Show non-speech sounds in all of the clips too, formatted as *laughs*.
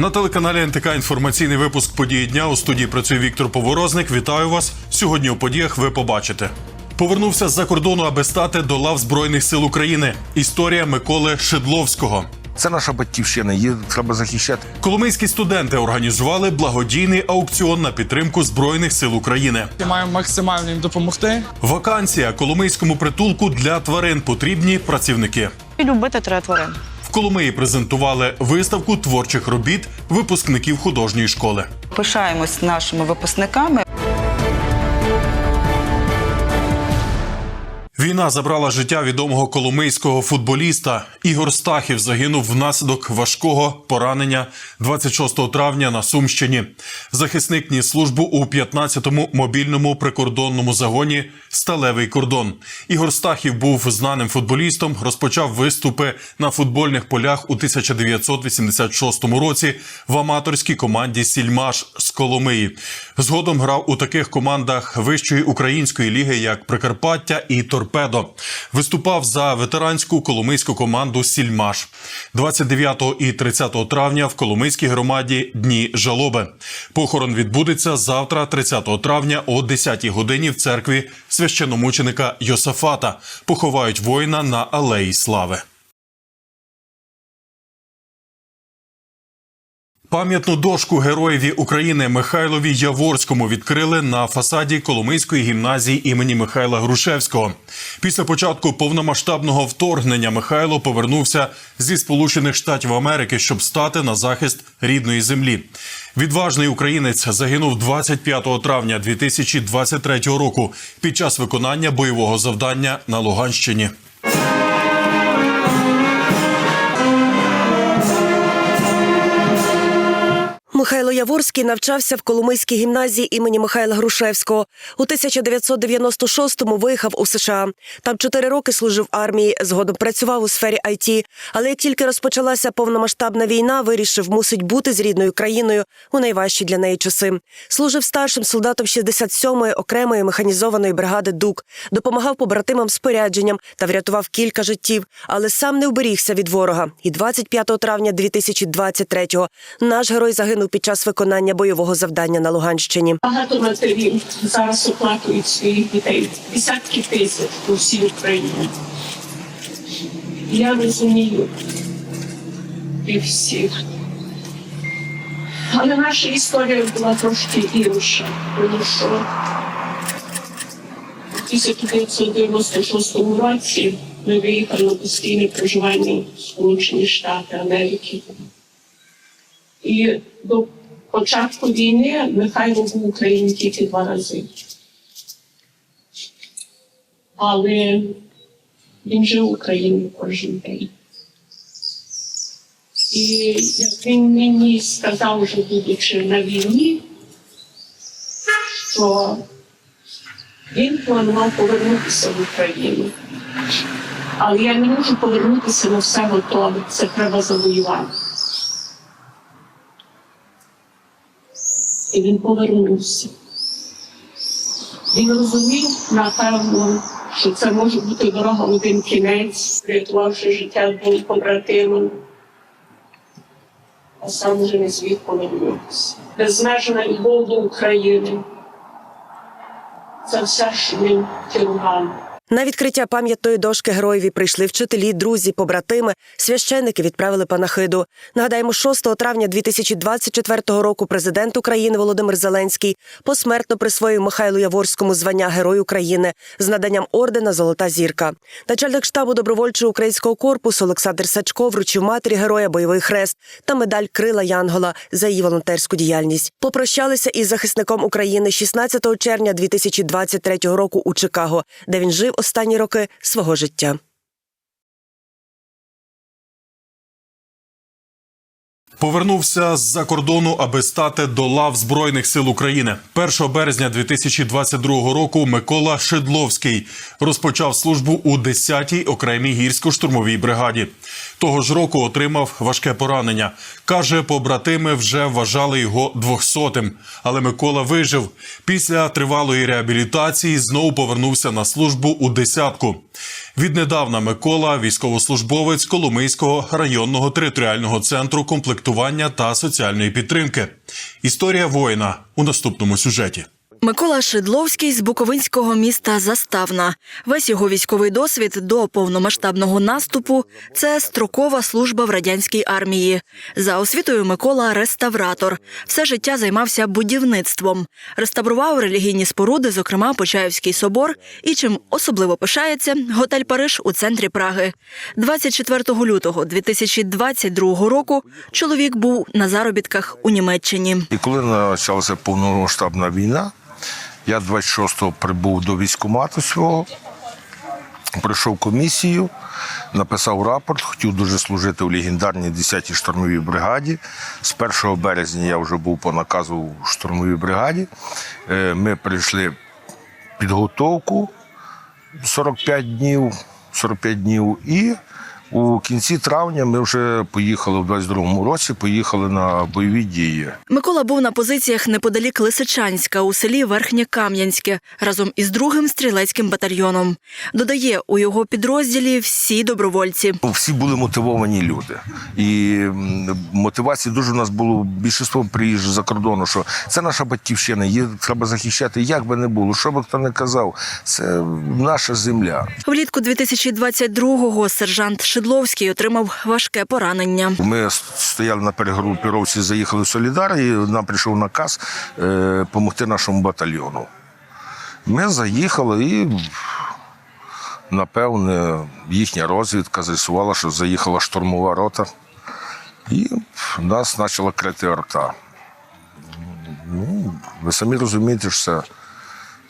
На телеканалі НТК інформаційний випуск події дня у студії працює Віктор Поворозник. Вітаю вас. Сьогодні у подіях ви побачите. Повернувся з-за кордону, аби стати до лав Збройних сил України. Історія Миколи Шидловського. Це наша батьківщина, її треба захищати. Коломийські студенти організували благодійний аукціон на підтримку Збройних сил України. Я маю максимально їм допомогти. Вакансія Коломийському притулку для тварин потрібні працівники. І любити треба тварин. В Коломиї презентували виставку творчих робіт випускників художньої школи. Пишаємось нашими випускниками. Війна забрала життя відомого коломийського футболіста. Ігор Стахів загинув внаслідок важкого поранення 26 травня на Сумщині. Захисник ніс службу у 15-му мобільному прикордонному загоні Сталевий кордон. Ігор Стахів був знаним футболістом. Розпочав виступи на футбольних полях у 1986 році в аматорській команді Сільмаш з Коломиї. Згодом грав у таких командах вищої української ліги, як Прикарпаття і Торпедо. Виступав за ветеранську коломийську команду Сільмаш 29 і 30 травня в Коломийській громаді Дні жалоби. Похорон відбудеться завтра, 30 травня, о 10 годині в церкві священомученика Йосафата. Поховають воїна на алеї Слави. Пам'ятну дошку героєві України Михайлові Яворському відкрили на фасаді Коломийської гімназії імені Михайла Грушевського. Після початку повномасштабного вторгнення Михайло повернувся зі Сполучених Штатів Америки, щоб стати на захист рідної землі. Відважний українець загинув 25 травня 2023 року під час виконання бойового завдання на Луганщині. Михайло Яворський навчався в Коломийській гімназії імені Михайла Грушевського. У 1996-му виїхав у США. Там чотири роки служив армії, згодом працював у сфері IT. Але як тільки розпочалася повномасштабна війна, вирішив мусить бути з рідною країною у найважчі для неї часи. Служив старшим солдатом 67-ї окремої механізованої бригади ДУК, допомагав побратимам спорядженням та врятував кілька життів, але сам не уберігся від ворога. І 25 травня 2023-го наш герой загинув під час виконання бойового завдання на Луганщині. Багато матерів зараз оплакують своїх дітей. Десятки тисяч по всій Україні. Я розумію і всіх. Але наша історія була трошки інша, тому що у 1996 році ми виїхали на постійне проживання в Сполучені Штати Америки. І до початку війни Михайло був в Україні тільки два рази. Але він жив в Україні кожен день. І як він мені сказав, вже будучи на війні, що він планував повернутися в Україну. Але я не можу повернутися на все готове. Це треба завоювати. Він повернувся. Він розумів, напевно, що це може бути дорога в один кінець, врятувавши життя двом побратимам, а сам вже не зміг повернутися. Безмежна любов до України. Це все, що він керував. На відкриття пам'ятної дошки героєві прийшли вчителі, друзі, побратими, священники відправили панахиду. Нагадаємо, 6 травня 2024 року президент України Володимир Зеленський посмертно присвоїв Михайлу Яворському звання Герой України з наданням ордена Золота зірка. Начальник штабу добровольчого українського корпусу Олександр Сачко вручив матері героя бойовий хрест та медаль Крила Янгола за її волонтерську діяльність. Попрощалися із захисником України 16 червня 2023 року у Чикаго, де він жив останні роки свого життя. Повернувся з-за кордону, аби стати до лав Збройних сил України. 1 березня 2022 року Микола Шидловський розпочав службу у 10-й окремій гірсько-штурмовій бригаді. Того ж року отримав важке поранення. Каже, побратими вже вважали його двохсотим. Але Микола вижив. Після тривалої реабілітації знову повернувся на службу у десятку. Віднедавна Микола військовослужбовець Коломийського районного територіального центру комплектування та соціальної підтримки. Історія воїна у наступному сюжеті. Микола Шидловський з буковинського міста Заставна. Весь його військовий досвід до повномасштабного наступу це строкова служба в радянській армії. За освітою Микола реставратор. Все життя займався будівництвом, реставрував релігійні споруди, зокрема Почаївський собор. І чим особливо пишається готель Париж у центрі Праги. 24 лютого 2022 року чоловік був на заробітках у Німеччині. І коли почалася повномасштабна війна, я 26-го прибув до військкомату свого, пройшов комісію, написав рапорт, хотів дуже служити в легендарній 10-й штурмовій бригаді. З 1 березня я вже був по наказу в штурмовій бригаді. Е, Ми прийшли підготовку 45 днів, 45 днів і у кінці травня ми вже поїхали в 22-му році, поїхали на бойові дії. Микола був на позиціях неподалік Лисичанська у селі Верхнє Кам'янське разом із другим стрілецьким батальйоном. Додає, у його підрозділі всі добровольці. Всі були мотивовані люди. І мотивації дуже у нас було більшість приїжджає за кордону, що це наша батьківщина, її треба захищати, як би не було, що би хто не казав, це наша земля. Влітку 2022-го сержант Шидловський отримав важке поранення. Ми стояли на перегрупіровці, заїхали в Солідар, і нам прийшов наказ е, допомогти нашому батальйону. Ми заїхали і, напевне, їхня розвідка з'ясувала, що заїхала штурмова рота, і нас почала крити арта. Ну, ви самі розумієте, що це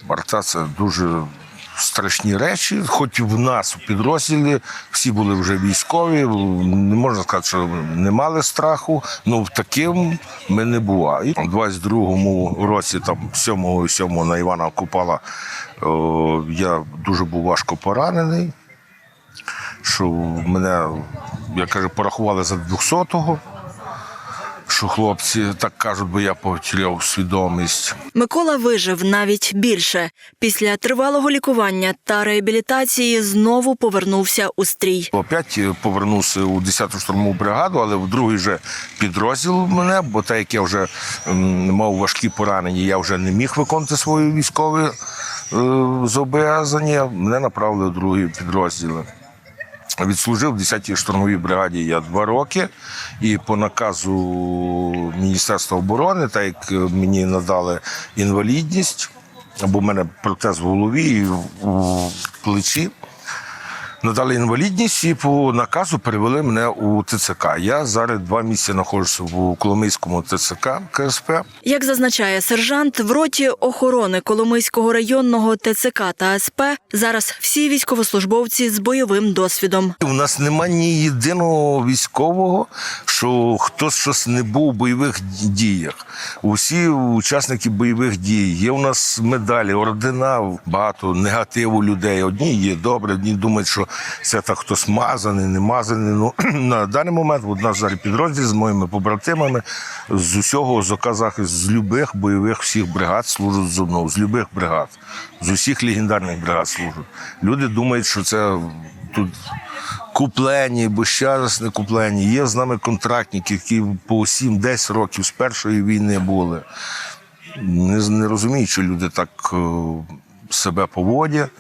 арта це дуже страшні речі. Хоч в нас у підрозділі всі були вже військові, не можна сказати, що не мали страху, але таким ми не були. І у 22-му році, там 7 7 на Івана Купала, я дуже був важко поранений. Що мене, я кажу, порахували за 200-го. Що хлопці так кажуть, бо я потеряв свідомість. Микола вижив навіть більше. Після тривалого лікування та реабілітації знову повернувся у стрій. Опять е, повернувся у 10-ту штурмову бригаду, але в другий же підрозділ мене, бо так як я вже мав важкі поранення, я вже не міг виконувати свої військові е, зобов'язання. Мене направили в другі підрозділи. Відслужив в 10-й штурмовій бригаді я два роки, і по наказу Міністерства оборони, так як мені надали інвалідність, бо в мене протез в голові і в плечі. Надали інвалідність і по наказу перевели мене у ТЦК. Я зараз два місяці знаходжуся в Коломийському ТЦК КСП. Як зазначає сержант, в роті охорони Коломийського районного ТЦК та СП зараз всі військовослужбовці з бойовим досвідом. У нас нема ні єдиного військового, що хтось щось не був у бойових діях. Усі учасники бойових дій. Є у нас медалі, ордена, багато негативу людей. Одні є добре, одні думають, що це так хтось мазаний, не мазаний. Ну *clears throat* на даний момент у нас зараз підрозділ з моїми побратимами з усього з ОК захист, з любих бойових всіх бригад служать зо з любих бригад, з усіх легендарних бригад служать. Люди думають, що це тут куплені, бо ще раз не куплені. Є з нами контрактники, які по 7-10 років з першої війни були. Не, не розумію, що люди так е, себе поводять,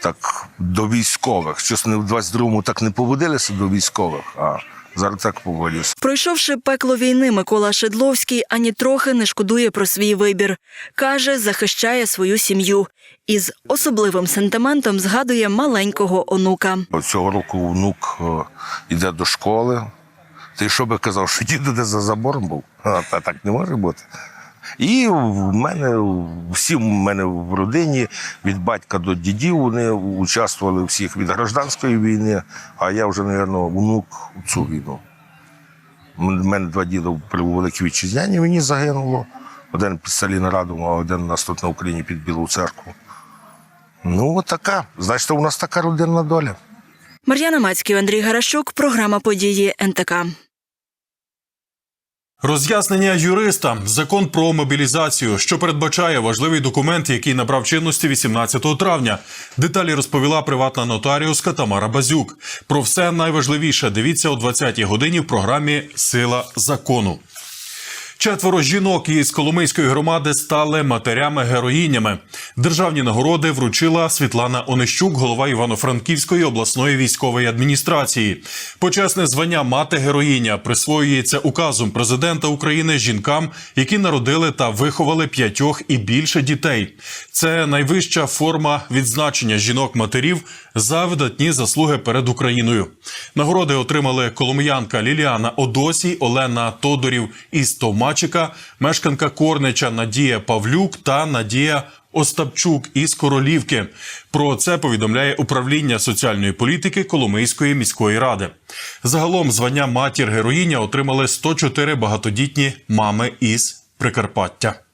так до військових. Щось вони в 22-му так не поводилися до військових, а зараз так поводяться. Пройшовши пекло війни, Микола Шидловський ані трохи не шкодує про свій вибір. Каже, захищає свою сім'ю. І з особливим сентиментом згадує маленького онука. Цього року внук е, йде до школи. Ти що би казав, що діду де за забором був? А, *laughs* та так не може бути. І в мене всі в мене в родині від батька до дідів вони участвували всіх від гражданської війни, а я вже, мабуть, внук у цю війну. У мене два діда при Великій Вітчизняній війні загинуло. Один під Сталінградом, а один у нас тут на Україні під Білу церкву. Ну, от така. Значить, у нас така родинна доля. Мар'яна Мацький, Андрій Гарашук, програма події НТК. Роз'яснення юриста закон про мобілізацію, що передбачає важливий документ, який набрав чинності 18 травня. Деталі розповіла приватна нотаріуска Тамара Базюк. Про все найважливіше дивіться о 20-й годині в програмі Сила закону. Четверо жінок із Коломийської громади стали матерями-героїнями. Державні нагороди вручила Світлана Онищук, голова Івано-Франківської обласної військової адміністрації. Почесне звання мати-героїня присвоюється указом президента України жінкам, які народили та виховали п'ятьох і більше дітей. Це найвища форма відзначення жінок-матерів за видатні заслуги перед Україною. Нагороди отримали коломиянка Ліліана Одосій, Олена Тодорів із Товмачика, мешканка Корнича Надія Павлюк та Надія Остапчук із Королівки. Про це повідомляє управління соціальної політики Коломийської міської ради. Загалом звання матір героїня отримали 104 багатодітні мами із Прикарпаття.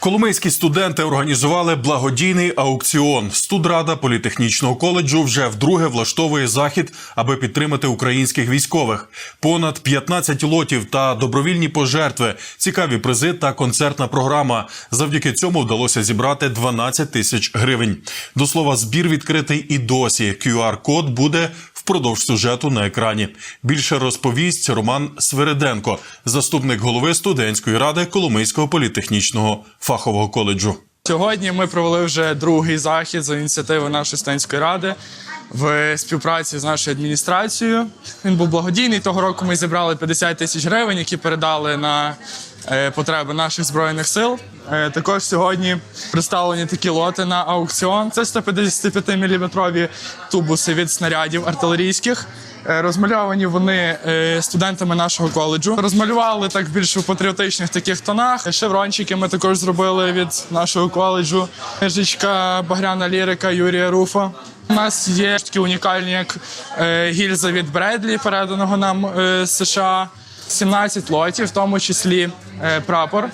Коломийські студенти організували благодійний аукціон. Студрада політехнічного коледжу вже вдруге влаштовує захід, аби підтримати українських військових. Понад 15 лотів та добровільні пожертви, цікаві призи та концертна програма. Завдяки цьому вдалося зібрати 12 тисяч гривень. До слова, збір відкритий і досі. QR-код буде впродовж сюжету на екрані. Більше розповість Роман Свириденко, заступник голови студентської ради Коломийського політехнічного фахового коледжу. Сьогодні ми провели вже другий захід за ініціативи нашої студентської ради в співпраці з нашою адміністрацією. Він був благодійний. Того року ми зібрали 50 тисяч гривень, які передали на потреби наших збройних сил. Е, Також сьогодні представлені такі лоти на аукціон. Це 155 мм тубуси від снарядів артилерійських. Е, Розмальовані вони е, студентами нашого коледжу. Розмалювали так більш у патріотичних таких тонах. Шеврончики ми також зробили від нашого коледжу. Книжечка Багряна лірика Юрія Руфа. У нас є такі унікальні, як е, гільза від Бредлі, переданого нам е, з США. 17 лотів, в тому числі е, прапор.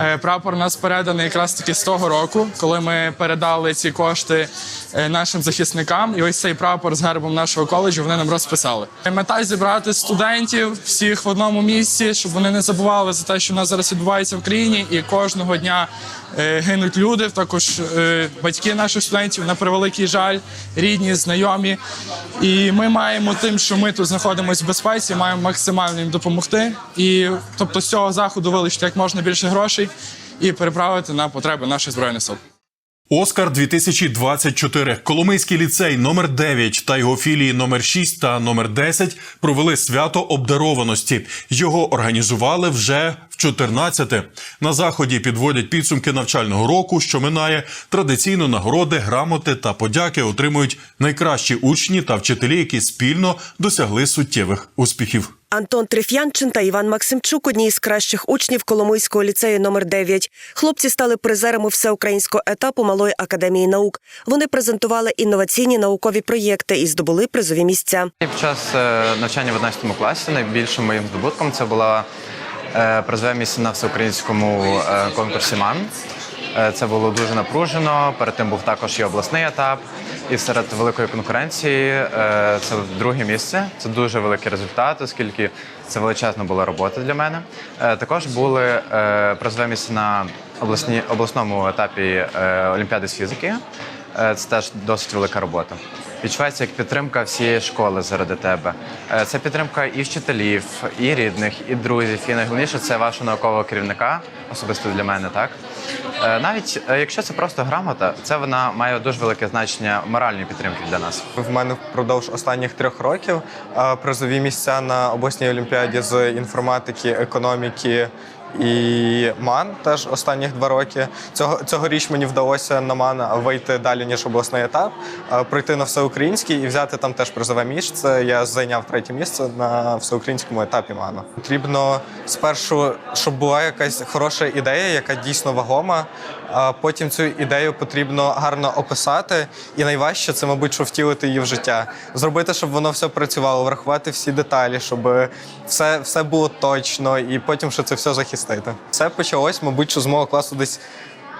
Е, Прапор нас переданий якраз таки з того року, коли ми передали ці кошти е, нашим захисникам. І ось цей прапор з гербом нашого коледжу вони нам розписали. Мета зібрати студентів всіх в одному місці, щоб вони не забували за те, що в нас зараз відбувається в країні, і кожного дня гинуть люди. Також е, батьки наших студентів на превеликий жаль, рідні, знайомі. І ми маємо тим, що ми тут знаходимося в безпеці, маємо максимально їм допомогти. І тобто з цього заходу вилучити як можна більше грошей і переправити на потреби наших збройних сил. Оскар 2024 Коломийський ліцей номер 9 та його філії номер 6 та номер 10 провели свято обдарованості. Його організували вже в 14 На заході підводять підсумки навчального року, що минає. Традиційно нагороди, грамоти та подяки отримують найкращі учні та вчителі, які спільно досягли суттєвих успіхів. Антон Триф'янчин та Іван Максимчук одні із кращих учнів Коломийського ліцею номер 9 Хлопці стали призерами всеукраїнського етапу Малої академії наук. Вони презентували інноваційні наукові проєкти і здобули призові місця. Під час е, навчання в 11 класі найбільшим моїм здобутком це була е, призове місце на всеукраїнському е, конкурсі МАН. Е, Це було дуже напружено. Перед тим був також і обласний етап. І серед великої конкуренції е, це друге місце. Це дуже великий результат, оскільки це величезна була робота для мене. Е, Також були призове місце на обласні, обласному етапі Олімпіади з фізики. Це теж досить велика робота. Відчувається як підтримка всієї школи заради тебе. Це підтримка і вчителів, і рідних, і друзів. І найголовніше це вашого наукового керівника, особисто для мене, так. Е, Навіть е, якщо це просто грамота, це вона має дуже велике значення моральної підтримки для нас. В мене впродовж останніх трьох років е, призові місця на обласній олімпіаді з інформатики, економіки і МАН теж останніх два роки. Цього цьогоріч мені вдалося на МАН вийти далі ніж обласний етап, е, пройти на всеукраїнський і взяти там теж призове місце. Я зайняв третє місце на всеукраїнському етапі МАНу. Потрібно спершу, щоб була якась хороша ідея, яка дійсно вагома. А потім цю ідею потрібно гарно описати, і найважче це, мабуть, що втілити її в життя, зробити, щоб воно все працювало, врахувати всі деталі, щоб все, все було точно, і потім ще це все захистити. Це почалось, мабуть, що з мого класу десь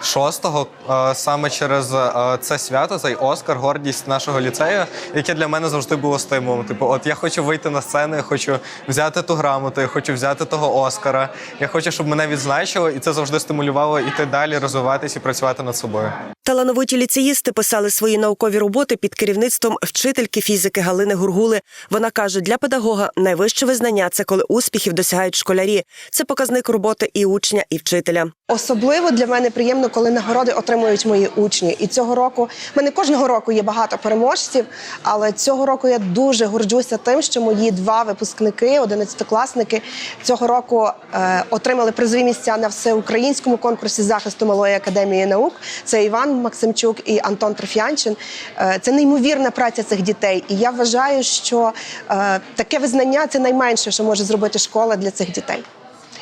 шостого саме через це свято, цей Оскар, гордість нашого ліцею, яке для мене завжди було стимулом. Типу, от я хочу вийти на сцену, я хочу взяти ту грамоту, я хочу взяти того Оскара. Я хочу, щоб мене відзначили, і це завжди стимулювало іти далі, розвиватись і працювати над собою. Талановиті ліцеїсти писали свої наукові роботи під керівництвом вчительки фізики Галини Гургули. Вона каже, для педагога найвище визнання це коли успіхів досягають школярі. Це показник роботи і учня, і вчителя. Особливо для мене приємно, коли нагороди отримують мої учні. І цього року в мене кожного року є багато переможців, але цього року я дуже горджуся тим, що мої два випускники, одинадцятикласники, цього року е, отримали призові місця на всеукраїнському конкурсі захисту малої академії наук. Це Іван Максимчук і Антон Трофянчин. Е, це неймовірна праця цих дітей. І я вважаю, що е, таке визнання це найменше, що може зробити школа для цих дітей.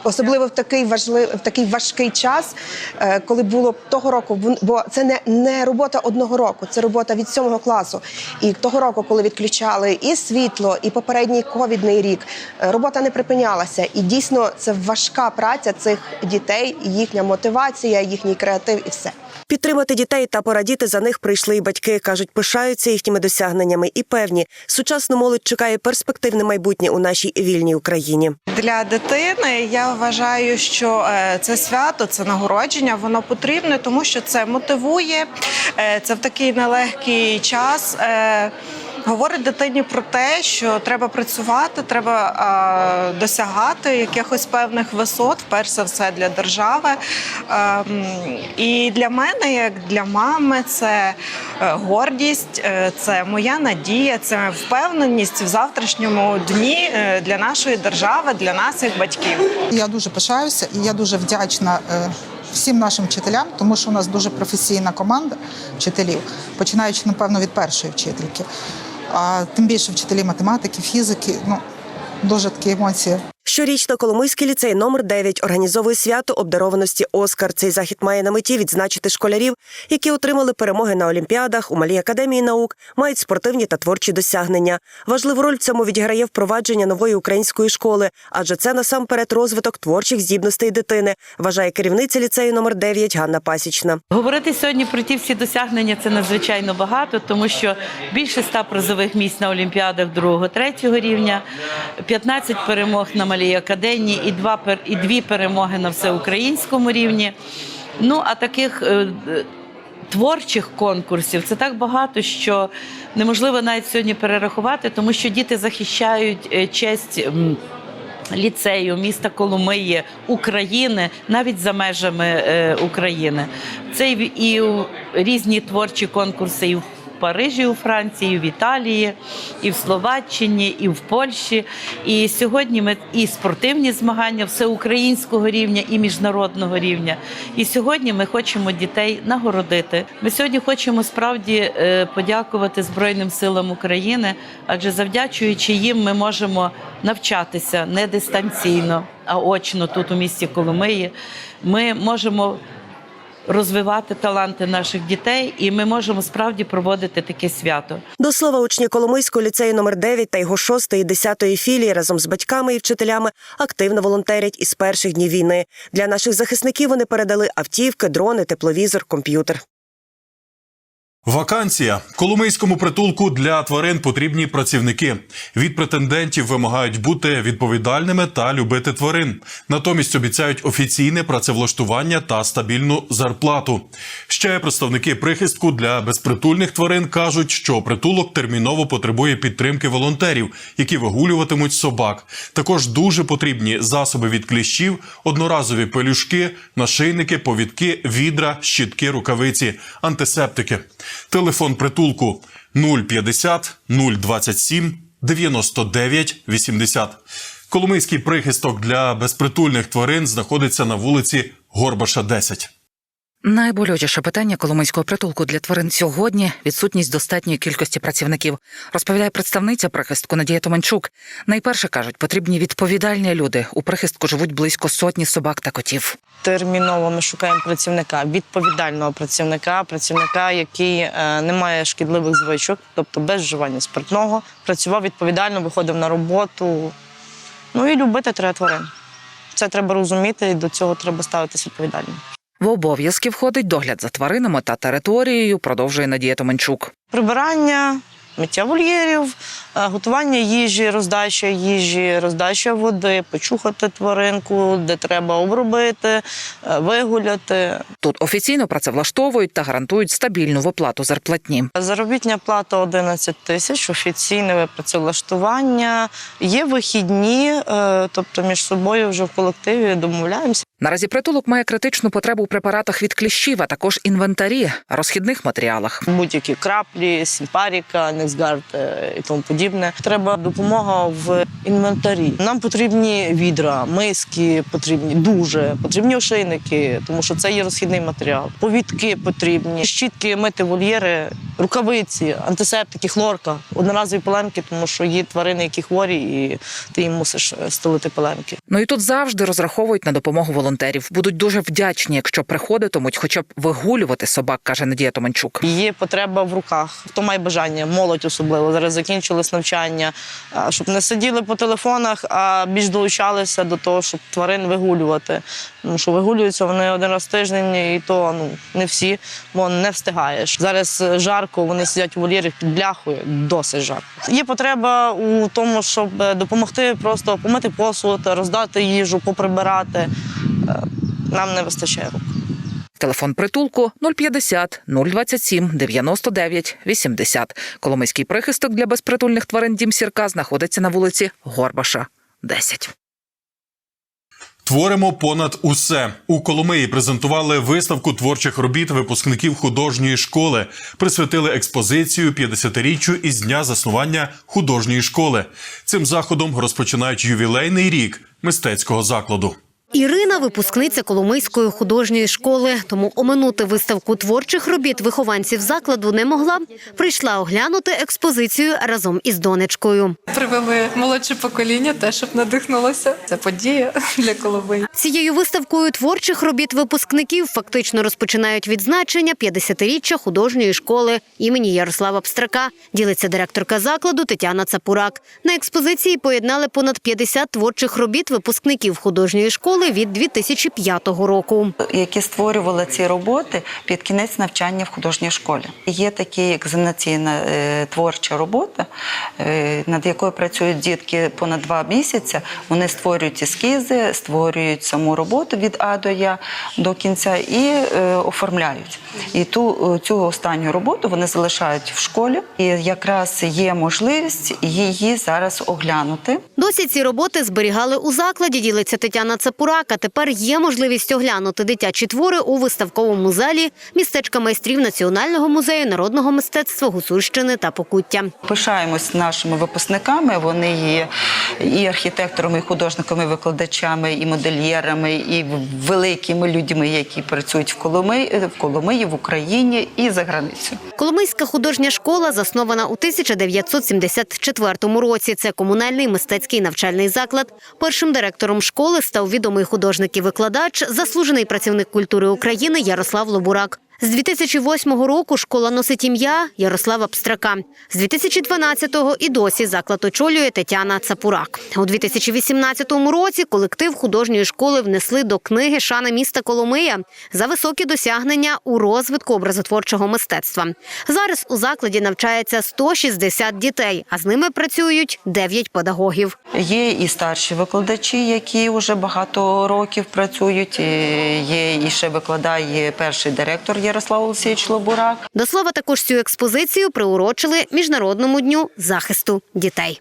Особливо в такий важлив, в такий важкий час, е, коли було того року, бо це не, не робота одного року, це робота від сьомого класу. І того року, коли відключали і світло, і попередній ковідний рік, е, робота не припинялася. І дійсно це важка праця цих дітей, їхня мотивація, їхній креатив і все. Підтримати дітей та порадіти за них прийшли і батьки. кажуть, пишаються їхніми досягненнями і певні, сучасну молодь чекає перспективне майбутнє у нашій вільній Україні. Для дитини я вважаю, що е, це свято, це нагородження, воно потрібне, тому що це мотивує. е, Це в такий нелегкий час. Говорить дитині про те, що треба працювати, треба е, досягати якихось певних висот, перш за все для держави. Е, м, і для мене, як для мами, це е, гордість, е, це моя надія, це впевненість в завтрашньому дні для нашої держави, для нас як батьків. Я дуже пишаюся і я дуже вдячна всім нашим вчителям, тому що у нас дуже професійна команда вчителів, починаючи, напевно, від першої вчительки. А тим більше вчителі математики, фізики. Ну, дуже такі емоції. Щорічно Коломийський ліцей номер 9 організовує свято обдарованості Оскар. Цей захід має на меті відзначити школярів, які отримали перемоги на олімпіадах у малій академії наук, мають спортивні та творчі досягнення. Важливу роль в цьому відіграє впровадження нової української школи, адже це насамперед розвиток творчих здібностей дитини, вважає керівниця ліцею номер 9 Ганна Пасічна. Говорити сьогодні про ті всі досягнення це надзвичайно багато, тому що більше ста призових місць на олімпіадах другого, третього рівня, 15 перемог на малій академії і два і дві перемоги на всеукраїнському рівні. Ну а таких. е, е, Творчих конкурсів це так багато, що неможливо навіть сьогодні перерахувати, тому що діти захищають е, честь ліцею, міста Коломиї, України, навіть за межами України. Це і різні творчі конкурси і в Парижі, у Франції, і в Італії, і в Словаччині, і в Польщі. І сьогодні ми і спортивні змагання всеукраїнського рівня, і міжнародного рівня. І сьогодні ми хочемо дітей нагородити. Ми сьогодні хочемо справді е, подякувати Збройним силам України, адже завдячуючи їм, ми можемо навчатися не дистанційно, а очно тут у місті Коломиї. Ми можемо розвивати таланти наших дітей, і ми можемо справді проводити таке свято. До слова, учні Коломийського ліцею номер 9 та його 6 і 10 філії разом з батьками і вчителями активно волонтерять із перших днів війни. Для наших захисників вони передали автівки, дрони, тепловізор, комп'ютер. Вакансія Коломийському притулку для тварин потрібні працівники. Від претендентів вимагають бути відповідальними та любити тварин. Натомість обіцяють офіційне працевлаштування та стабільну зарплату. Ще представники прихистку для безпритульних тварин кажуть, що притулок терміново потребує підтримки волонтерів, які вигулюватимуть собак. Також дуже потрібні засоби від кліщів, одноразові пелюшки, нашийники, повідки, відра, щітки, рукавиці, антисептики. Телефон притулку 050 027 99 80. Коломийський прихисток для безпритульних тварин знаходиться на вулиці Горбаша, 10. Найболючіше питання Коломийського притулку для тварин сьогодні відсутність достатньої кількості працівників, розповідає представниця прихистку Надія Томанчук. Найперше кажуть, потрібні відповідальні люди. У прихистку живуть близько сотні собак та котів. Терміново ми шукаємо працівника, відповідального працівника, працівника, який е, не має шкідливих звичок, тобто без вживання спиртного, працював відповідально, виходив на роботу. Ну і любити треба тварин. Це треба розуміти, і до цього треба ставитись відповідально. В обов'язки входить догляд за тваринами та територією, продовжує Надія Томенчук. прибирання, миття вольєрів, е, готування їжі, роздача їжі, роздача води, почухати тваринку, де треба обробити, е, вигуляти. Тут офіційно працевлаштовують та гарантують стабільну виплату зарплатні. Заробітня плата 11 тисяч, офіційне працевлаштування. Є вихідні, е, тобто між собою вже в колективі домовляємося. Наразі притулок має критичну потребу у препаратах від кліщів, а також інвентарі, розхідних матеріалах. Будь-які краплі, сімпаріка, Нексгард е, і тому подібне. Треба допомога в інвентарі. Нам потрібні відра, миски потрібні, дуже потрібні ошейники, тому що це є розхідний матеріал. Повідки потрібні, щітки, мити вольєри, рукавиці, антисептики, хлорка, одноразові пеленки, тому що є тварини, які хворі, і ти їм мусиш е, стелити пеленки. Ну і тут завжди розраховують на допомогу волонтерів. Будуть дуже вдячні, якщо приходитимуть, хоча б вигулювати собак, каже Надія Томанчук. Є потреба в руках. Хто має бажання, молодь особливо. Зараз закінчились навчання, щоб не сиділи по телефонах, а більш долучалися до того, щоб тварин вигулювати. Тому що вигулюються вони один раз в тиждень, і то ну не всі, бо не встигаєш. Зараз е, жарко, вони сидять у вольєрі під бляхою, досить жарко. Є потреба у тому, щоб е, допомогти просто помити посуд, роздати їжу, поприбирати. Е, Нам не вистачає рук. Телефон притулку 050 027 99 80. Коломийський прихисток для безпритульних тварин Дім Сірка знаходиться на вулиці Горбаша, 10. Творимо понад усе у Коломиї. Презентували виставку творчих робіт випускників художньої школи. Присвятили експозицію 50-річчю із дня заснування художньої школи. Цим заходом розпочинають ювілейний рік мистецького закладу. Ірина випускниця Коломийської художньої школи, тому оминути виставку творчих робіт вихованців закладу не могла. Прийшла оглянути експозицію разом із донечкою. Привели молодше покоління, теж щоб надихнулося. Це подія для Коломиї. Цією виставкою творчих робіт випускників фактично розпочинають відзначення 50-річчя художньої школи імені Ярослава Пстрака. Ділиться директорка закладу Тетяна Цапурак. На експозиції поєднали понад 50 творчих робіт випускників художньої школи від 2005 року. які створювали ці роботи під кінець навчання в художній школі. Є така екзаменаційна е, творча робота, е, над якою працюють дітки понад два місяці. Вони створюють ескізи, створюють саму роботу від А до Я до кінця і е, оформляють. І ту цю останню роботу вони залишають в школі, і якраз є можливість її зараз оглянути. Досі ці роботи зберігали у закладі, ділиться Тетяна Цапурак. А тепер є можливість оглянути дитячі твори у виставковому залі містечка майстрів Національного музею народного мистецтва Гуцульщини та Покуття. Пишаємось нашими випускниками. Вони є і архітекторами, і художниками, і викладачами, і модельєрами, і великими людьми, які працюють в Коломиї, в Коломиї, в Україні і за границею. Коломийська художня школа заснована у 1974 році. Це комунальний мистецький навчальний заклад. Першим директором школи став відомий художник і викладач, заслужений працівник культури України Ярослав Лобурак. З 2008 року школа носить ім'я Ярослава Пстрака. З 2012-го і досі заклад очолює Тетяна Цапурак. У 2018 році колектив художньої школи внесли до книги Шани міста Коломия за високі досягнення у розвитку образотворчого мистецтва. Зараз у закладі навчається 160 дітей, а з ними працюють 9 педагогів. Є і старші викладачі, які вже багато років працюють. Є і ще викладає перший директор Ярослав Олексійович Лобурак. До слова, також цю експозицію приурочили Міжнародному дню захисту дітей.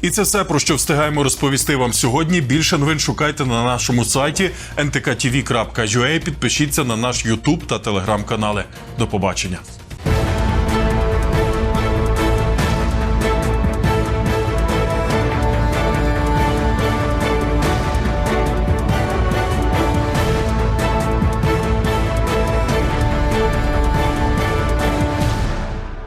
І це все про що встигаємо розповісти вам сьогодні. Більше новин шукайте на нашому сайті ntkTV.ua. Підпишіться на наш Ютуб та телеграм-канали. До побачення.